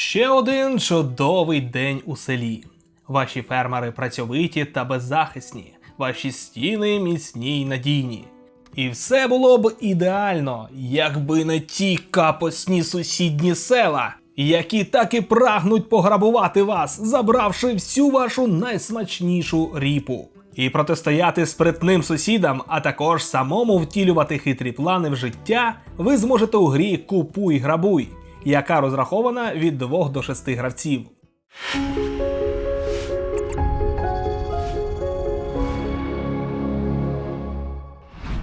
Ще один чудовий день у селі. Ваші фермери працьовиті та беззахисні, ваші стіни міцні й надійні. І все було б ідеально, якби не ті капосні сусідні села, які так і прагнуть пограбувати вас, забравши всю вашу найсмачнішу ріпу. І протистояти спритним сусідам, а також самому втілювати хитрі плани в життя, ви зможете у грі Купуй грабуй, яка розрахована від 2 до 6 гравців.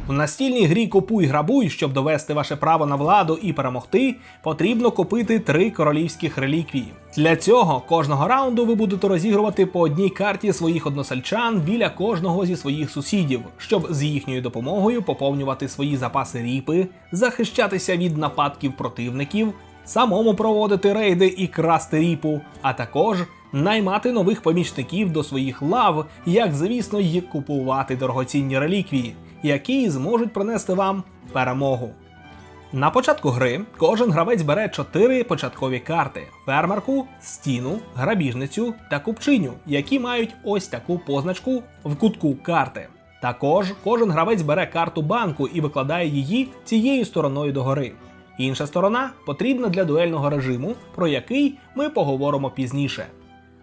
В настільній грі Купуй грабуй, щоб довести ваше право на владу і перемогти, потрібно купити три королівських реліквії. Для цього кожного раунду ви будете розігрувати по одній карті своїх односельчан біля кожного зі своїх сусідів, щоб з їхньою допомогою поповнювати свої запаси ріпи, захищатися від нападків противників, самому проводити рейди і красти ріпу, а також наймати нових помічників до своїх лав, як звісно, й купувати дорогоцінні реліквії, які зможуть принести вам перемогу. На початку гри кожен гравець бере 4 початкові карти: фермерку, стіну, грабіжницю та купчиню, які мають ось таку позначку в кутку карти. Також кожен гравець бере карту банку і викладає її цією стороною догори. Інша сторона потрібна для дуельного режиму, про який ми поговоримо пізніше.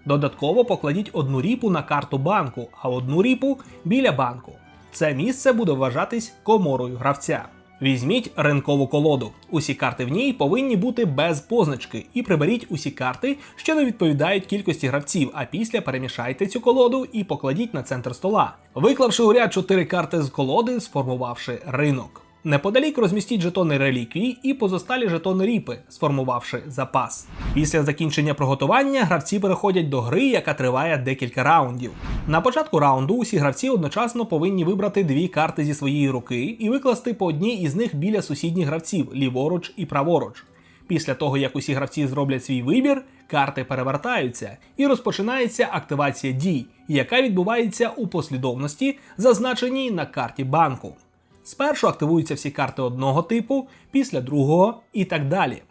Додатково покладіть одну ріпу на карту банку, а одну ріпу біля банку. Це місце буде вважатись коморою гравця. Візьміть ринкову колоду. Усі карти в ній повинні бути без позначки, і приберіть усі карти, що не відповідають кількості гравців, а після перемішайте цю колоду і покладіть на центр стола, виклавши у ряд 4 карти з колоди, сформувавши ринок. Неподалік розмістіть жетони реліквій і позосталі жетони ріпи, сформувавши запас. Після закінчення приготування гравці переходять до гри, яка триває декілька раундів. На початку раунду усі гравці одночасно повинні вибрати дві карти зі своєї руки і викласти по одній із них біля сусідніх гравців ліворуч і праворуч. Після того, як усі гравці зроблять свій вибір, карти перевертаються і розпочинається активація дій, яка відбувається у послідовності, зазначеній на карті банку. Спершу активуються всі карти одного типу, після другого і так далі.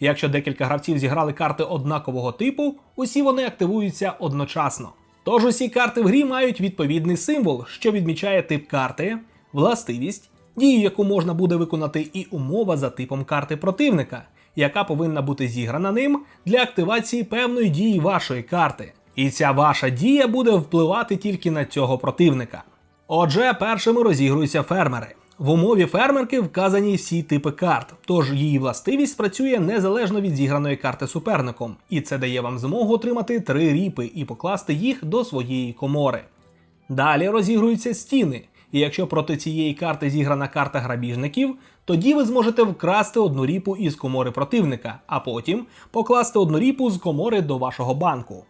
Якщо декілька гравців зіграли карти однакового типу, усі вони активуються одночасно. Тож усі карти в грі мають відповідний символ, що відмічає тип карти, властивість, дію, яку можна буде виконати, і умова за типом карти противника, яка повинна бути зіграна ним для активації певної дії вашої карти. І ця ваша дія буде впливати тільки на цього противника. Отже, першими розігруються фермери. В умові фермерки вказані всі типи карт, тож її властивість працює незалежно від зіграної карти суперником, і це дає вам змогу отримати три ріпи і покласти їх до своєї комори. Далі розігруються стіни, і якщо проти цієї карти зіграна карта грабіжників, тоді ви зможете вкрасти одну ріпу із комори противника, а потім покласти одну ріпу з комори до вашого банку.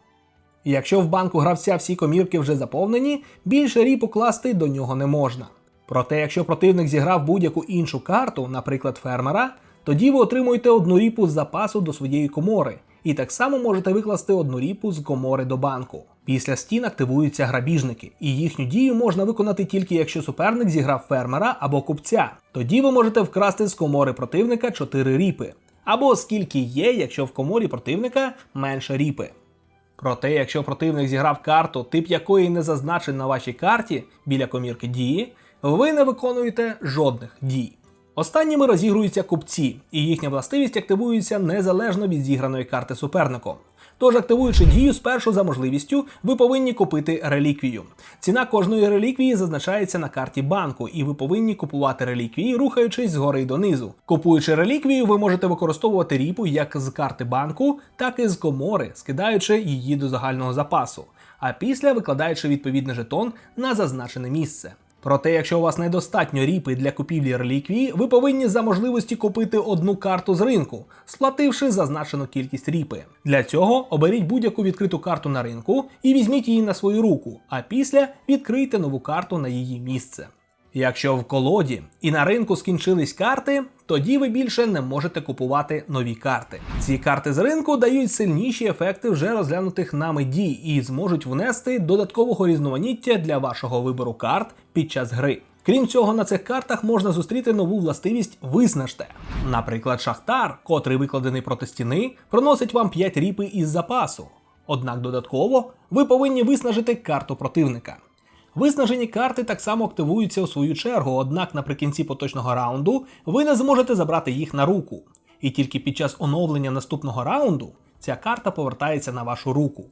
Якщо в банку гравця всі комірки вже заповнені, більше ріпу класти до нього не можна. Проте, якщо противник зіграв будь-яку іншу карту, наприклад, фермера, тоді ви отримуєте одну ріпу з запасу до своєї комори, і так само можете викласти одну ріпу з комори до банку. Після стін активуються грабіжники, і їхню дію можна виконати тільки якщо суперник зіграв фермера або купця. Тоді ви можете вкрасти з комори противника 4 ріпи, або скільки є, якщо в коморі противника менше ріпи. Проте, якщо противник зіграв карту, тип якої не зазначений на вашій карті біля комірки дії, ви не виконуєте жодних дій. Останніми розігруються купці, і їхня властивість активується незалежно від зіграної карти суперником. Тож, активуючи дію спершу за можливістю, ви повинні купити реліквію. Ціна кожної реліквії зазначається на карті банку, і ви повинні купувати реліквії, рухаючись згори донизу. Купуючи реліквію, ви можете використовувати ріпу як з карти банку, так і з комори, скидаючи її до загального запасу, а після викладаючи відповідний жетон на зазначене місце. Проте, якщо у вас недостатньо ріпи для купівлі реліквії, ви повинні за можливості купити одну карту з ринку, сплативши зазначену кількість ріпи. Для цього оберіть будь-яку відкриту карту на ринку і візьміть її на свою руку, а після відкрийте нову карту на її місце. Якщо в колоді і на ринку скінчились карти, тоді ви більше не можете купувати нові карти. Ці карти з ринку дають сильніші ефекти вже розглянутих нами дій і зможуть внести додаткового різноманіття для вашого вибору карт під час гри. Крім цього, на цих картах можна зустріти нову властивість виснажте. Наприклад, шахтар, котрий викладений проти стіни, проносить вам 5 ріпи із запасу. Однак додатково ви повинні виснажити карту противника. Виснажені карти так само активуються у свою чергу, однак наприкінці поточного раунду ви не зможете забрати їх на руку. І тільки під час оновлення наступного раунду ця карта повертається на вашу руку.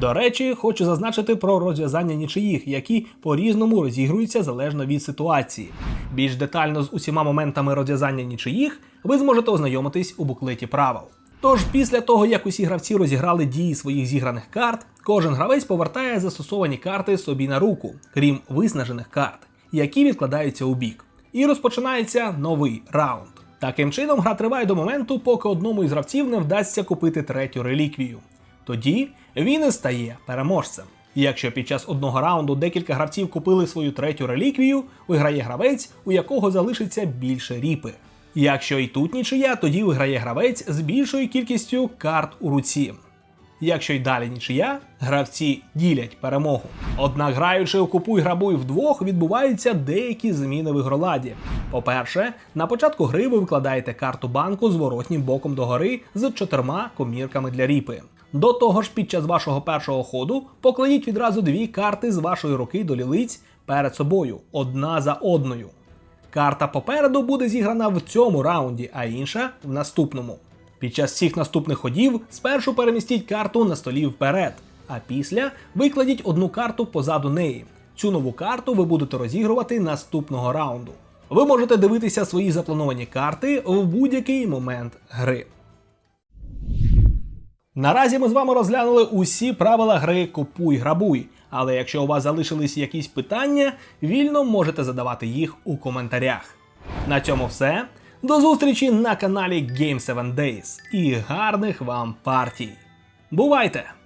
До речі, хочу зазначити про розв'язання нічиїх, які по-різному розігруються залежно від ситуації. Більш детально з усіма моментами розв'язання нічиїх ви зможете ознайомитись у буклеті правил. Тож, після того, як усі гравці розіграли дії своїх зіграних карт, кожен гравець повертає застосовані карти собі на руку, крім виснажених карт, які відкладаються у бік. І розпочинається новий раунд. Таким чином, гра триває до моменту, поки одному із гравців не вдасться купити третю реліквію. Тоді він і стає переможцем. Якщо під час одного раунду декілька гравців купили свою третю реліквію, виграє гравець, у якого залишиться більше ріпи. Якщо і тут нічия, тоді виграє гравець з більшою кількістю карт у руці. Якщо й далі нічия, гравці ділять перемогу. Однак, граючи у купуй грабуй вдвох, відбуваються деякі зміни в ігроладі. По-перше, на початку гри ви викладаєте карту банку зворотнім боком догори з чотирма комірками для ріпи. До того ж, під час вашого першого ходу покладіть відразу дві карти з вашої руки до лілиць перед собою, одна за одною. Карта попереду буде зіграна в цьому раунді, а інша в наступному. Під час всіх наступних ходів спершу перемістіть карту на столі вперед, а після викладіть одну карту позаду неї. Цю нову карту ви будете розігрувати наступного раунду. Ви можете дивитися свої заплановані карти в будь-який момент гри. Наразі ми з вами розглянули усі правила гри Купуй грабуй. Але якщо у вас залишились якісь питання, вільно можете задавати їх у коментарях. На цьому все. До зустрічі на каналі Game 7 Days і гарних вам партій. Бувайте!